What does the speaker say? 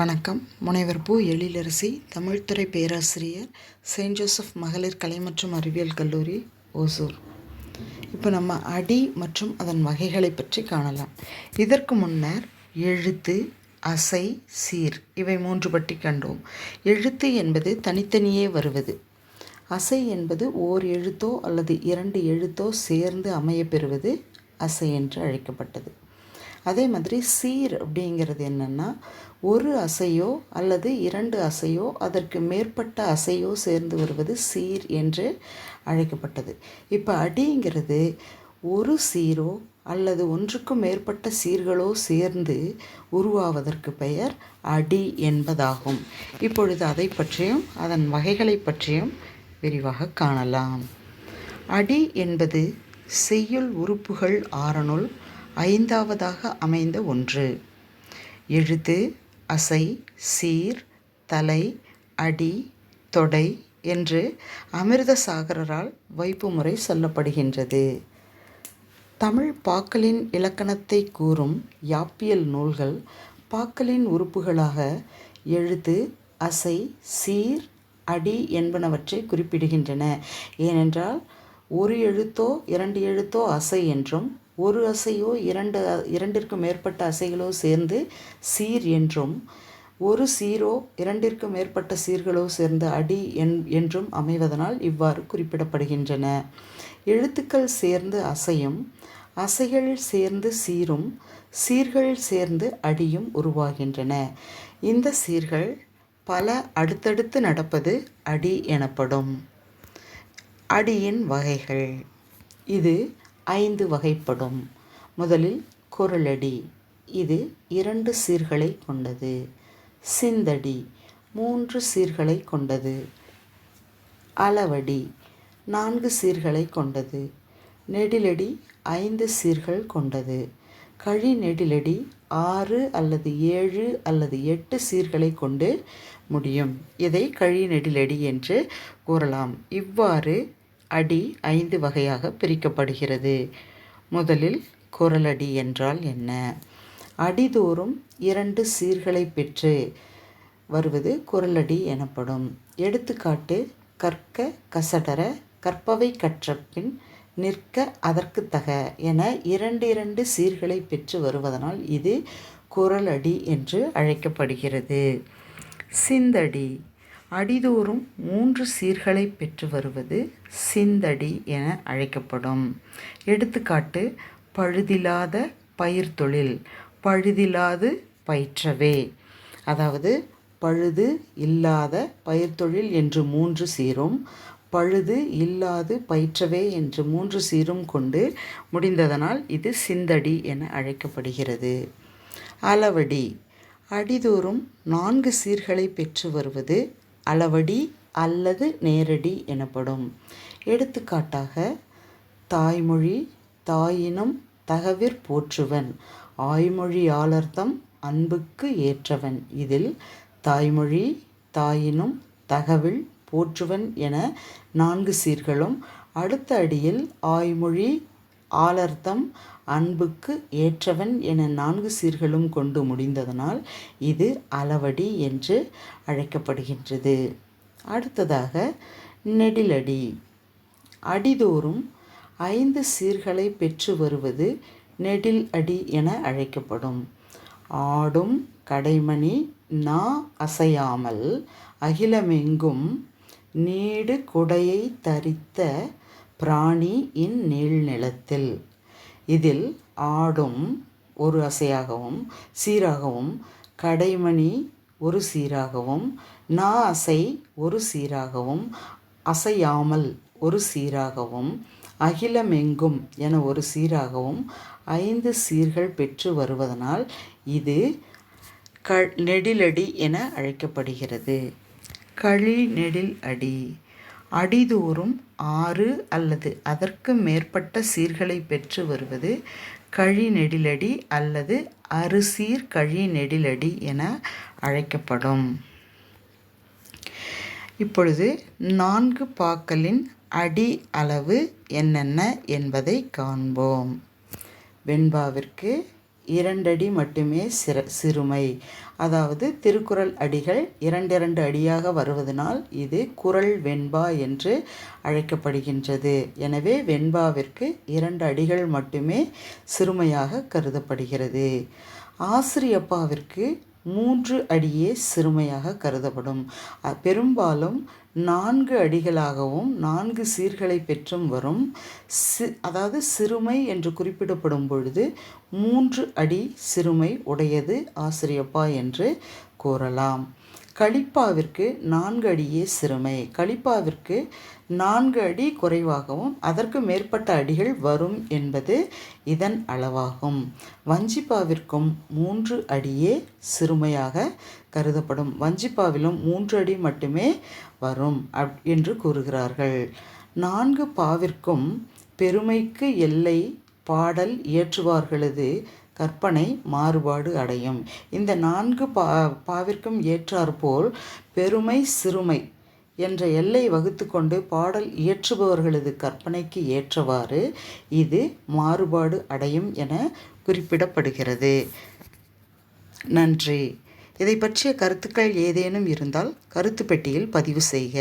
வணக்கம். முனைவர் பூ எழிலரசி தமிழ்துறை பேராசிரியர் செயின்ட் ஜோசப் மகளிர் கலை மற்றும் அறிவியல் கல்லூரி ஓசூர். இப்போ நம்ம அடி மற்றும் அதன் வகைகளை பற்றி காணலாம். இதற்கு முன்னர் எழுத்து அசை சீர் இவை மூன்று பற்றி கண்டோம். எழுத்து என்பது தனித்தனியே வருவது. அசை என்பது ஓர் எழுத்தோ அல்லது இரண்டு எழுத்தோ சேர்ந்து அமையப்பெறுவது அசை என்று அழைக்கப்பட்டது. அதே மாதிரி சீர் அப்படிங்கிறது என்னென்னா ஒரு அசையோ அல்லது இரண்டு அசையோ அதற்கு மேற்பட்ட அசையோ சேர்ந்து வருவது சீர் என்று அழைக்கப்பட்டது. இப்போ அடிங்கிறது ஒரு சீரோ அல்லது ஒன்றுக்கும் மேற்பட்ட சீர்களோ சேர்ந்து உருவாவதற்கு பெயர் அடி என்பதாகும். இப்பொழுது அதை பற்றியும் அதன் வகைகளை பற்றியும் விரிவாக காணலாம். அடி என்பது செய்யுள் உறுப்புகள் ஆறனுள் ஐந்தாவதாக அமைந்த ஒன்று. எழுத்து அசை சீர் தலை அடி தொடை என்று அமிர்தசாகரரால் வைப்பு முறை சொல்லப்படுகின்றது. தமிழ் பாக்களின் இலக்கணத்தை கூறும் யாப்பியல் நூல்கள் பாக்களின் உறுப்புகளாக எழுத்து அசை சீர் அடி என்பனவற்றை குறிப்பிடுகின்றன. ஏனென்றால் ஒரு எழுத்தோ இரண்டு எழுத்தோ அசை என்றும் ஒரு அசையோ இரண்டு இரண்டிற்கும் மேற்பட்ட அசைகளோ சேர்ந்து சீர் என்றும் ஒரு சீரோ இரண்டிற்கும் மேற்பட்ட சீர்களோ சேர்ந்த அடி என் என்றும் அமைவதனால் இவ்வாறு குறிப்பிடப்படுகின்றன. எழுத்துக்கள் சேர்ந்து அசையும் அசைகள் சேர்ந்து சீரும் சீர்கள் சேர்ந்து அடியும் உருவாகின்றன. இந்த சீர்கள் பல அடுத்தடுத்து நடப்பது அடி எனப்படும். அடியின் வகைகள். இது ஐந்து வகைப்படும். முதலில் குரலடி இது இரண்டு சீர்களை கொண்டது. சிந்தடி. மூன்று சீர்களை கொண்டது. அளவடி. நான்கு சீர்களை கொண்டது. நெடிலடி ஐந்து சீர்கள் கொண்டது. கழி நெடிலடி ஆறு அல்லது ஏழு அல்லது எட்டு சீர்களை கொண்டு முடியும். இதை கழி நெடிலடி என்று கூறலாம். இவ்வாறு அடி ஐந்து வகையாக பிரிக்கப்படுகிறது. முதலில் குரலடி என்றால் என்ன? அடிதோறும் இரண்டு சீர்களை பெற்று வருவது குரலடி எனப்படும். எடுத்துக்காட்டு கற்க கசடர கற்பவை கற்ற பின் நிற்க அதற்கு தக என இரண்டு இரண்டு சீர்களை பெற்று வருவதனால் இது குரலடி என்று அழைக்கப்படுகிறது. சிந்தடி அடிதோறும் மூன்று சீர்களை பெற்று வருவது சிந்தடி என அழைக்கப்படும். எடுத்துக்காட்டு பழுதில்லாத பயிர் தொழில் பழுதில்லாது பயிற்றவே. அதாவது பழுது இல்லாத பயிர் தொழில் என்று மூன்று சீரும் பழுது இல்லாது பயிற்றவே என்று மூன்று சீரும் கொண்டு முடிந்ததனால் இது சிந்தடி என அழைக்கப்படுகிறது. அளவடி அடிதோறும் நான்கு சீர்களை பெற்று வருவது அளவடி அல்லது நேரடி எனப்படும். எடுத்துக்காட்டாக தாய்மொழி தாயினும் தகவிற் போற்றுவன். ஆய்மொழியாளர்தம் அன்புக்கு ஏற்றவன். இதில் தாய்மொழி தாயினும் தகவில் போற்றுவன் என நான்கு சீர்களும் அடுத்த அடியில் ஆய்மொழி ஆலர்த்தம் அன்புக்கு ஏற்றவன் என நான்கு சீர்களும் கொண்டு முடிந்ததனால் இது அளவடி என்று அழைக்கப்படுகின்றது. அடுத்ததாக நெடிலடி. அடிதோறும் ஐந்து சீர்களை பெற்று வருவது நெடில் அடி என அழைக்கப்படும். ஆடும் கடைமணி நா அசையாமல் அகிலமெங்கும் நீடு குடையை தரித்த பிராணி இன் நீள்நிலத்தில் இதில் ஆடும் ஒரு அசையாகவும் சீராகவும் கடைமணி ஒரு சீராகவும் நா அசை ஒரு சீராகவும் அசையாமல் ஒரு சீராகவும் அகிலமெங்கும் என ஒரு சீராகவும் ஐந்து சீர்கள் பெற்று வருவதனால் இது க நெடிலடி என அழைக்கப்படுகிறது. களி நெடில் அடி. அடிதோறும் ஆறு அல்லது அதற்கு மேற்பட்ட சீர்களை பெற்று வருவது கழி நெடிலடி அல்லது அறுசீர் கழி நெடிலடி என அழைக்கப்படும். இப்பொழுது நான்கு பாக்களின் அடி அளவு என்னென்ன என்பதை காண்போம். வெண்பாவிற்கு இரண்டடி மட்டுமே சிற சிறுமை. அதாவது திருக்குறள் அடிகள் இரண்டிரண்டு அடியாக வருவதனால் இது குறள் வெண்பா என்று அழைக்கப்படுகின்றது. எனவே வெண்பாவிற்கு இரண்டு அடிகள் மட்டுமே சிறுமையாக கருதப்படுகிறது. ஆசிரியப்பாவிற்கு மூன்று அடியே சிறுமையாக கருதப்படும். பெரும்பாலும் நான்கு அடிகளாகவும் நான்கு சீர்களை பெற்றும் வரும். சி அதாவது சிறுமை என்று குறிப்பிடப்படும் பொழுது மூன்று அடி சிறுமை உடையது ஆசிரியப்பா என்று கூறலாம். கலிப்பாவிற்கு நான்கு அடியே சிறுமை. கலிப்பாவிற்கு நான்கு அடி குறைவாகவும் அதற்கு மேற்பட்ட அடிகள் வரும் என்பது இதன் அளவாகும். வஞ்சிப்பாவிற்கும் மூன்று அடியே சிறுமையாக கருதப்படும். வஞ்சிப்பாவிலும் மூன்று அடி மட்டுமே வரும் அப் என்று கூறுகிறார்கள். நான்கு பாவிற்கும் பெருமைக்கு எல்லை பாடல் இயற்றுவார்களது கற்பனை மாறுபாடு அடையும். இந்த நான்கு பா பாவிற்கும் ஏற்றாற்போல் பெருமை சிறுமை என்ற எல்லை வகுத்து கொண்டு பாடல் இயற்றுபவர்களது கற்பனைக்கு ஏற்றவாறு இது மாறுபாடு அடையும் என குறிப்பிடப்படுகிறது. நன்றி. இதை பற்றிய கருத்துக்கள் ஏதேனும் இருந்தால் கருத்து பெட்டியில் பதிவு செய்க.